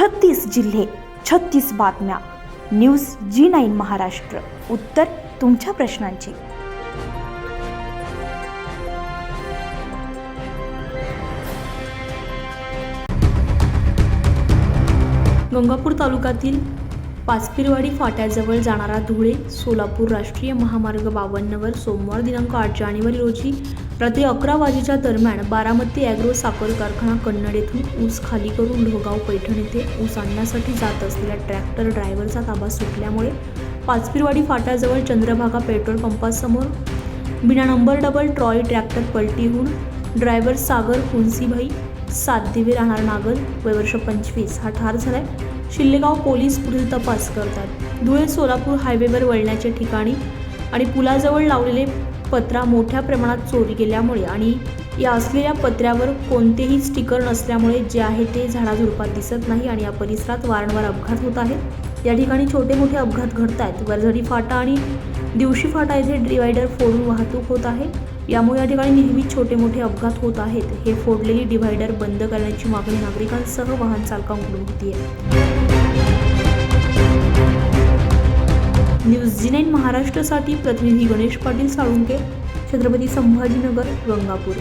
छत्तीस जिल्हे छत्तीस बातम्या. News G nine Maharashtra. उत्तर तुमच्या प्रश्नांची. गंगापूर तालुक्यातील पाचपिरवाडी फाट्याजवळ जाणारा धुळे सोलापूर राष्ट्रीय महामार्ग बावन्नवर सोमवार दिनांक आठ जानेवारी रोजी रात्री अकरा वाजेच्या दरम्यान बारामती ॲग्रो साखर कारखाना कन्नड येथून ऊस खाली करून ढोगाव पैठण येथे ऊस आणण्यासाठी जात असलेल्या ट्रॅक्टर ड्रायव्हरचा ताबा सुटल्यामुळे पाचपिरवाडी फाट्याजवळ चंद्रभागा पेट्रोल पंपासमोर बिना नंबर डबल ट्रॉय ट्रॅक्टर पलटी होऊन ड्रायव्हर सागर कुंसीभाई सात दिवे राहणार नागल वय वर्ष पंचवीस. हा ठार झालाय. शिल्लेगाव पोलीस पुढील तपास करतात. धुळे सोलापूर हायवेवर वळण्याच्या ठिकाणी आणि पुलाजवळ लावलेले पत्रा मोठ्या प्रमाणात चोरी गेल्यामुळे आणि या असलेल्या पत्र्यावर कोणतेही स्टिकर नसल्यामुळे जे आहे ते झाडाझुडपात दिसत नाही आणि या परिसरात वारंवार अपघात होत आहेत. या ठिकाणी छोटे मोठे अपघात घडत आहेत. वरझडी फाटा आणि दिवशी फाटा येथे डिवायडर फोडून वाहतूक होत आहे. यामुळे या ठिकाणी नेहमी छोटे मोठे अपघात होत आहेत. हे फोडलेली डिव्हायडर बंद करण्याची मागणी नागरिकांसह वाहन चालकांकडून होती आहे जी नाईन महाराष्ट्रासाठी प्रतिनिधी गणेश पाटील साळुंके छत्रपती संभाजीनगर गंगापूर.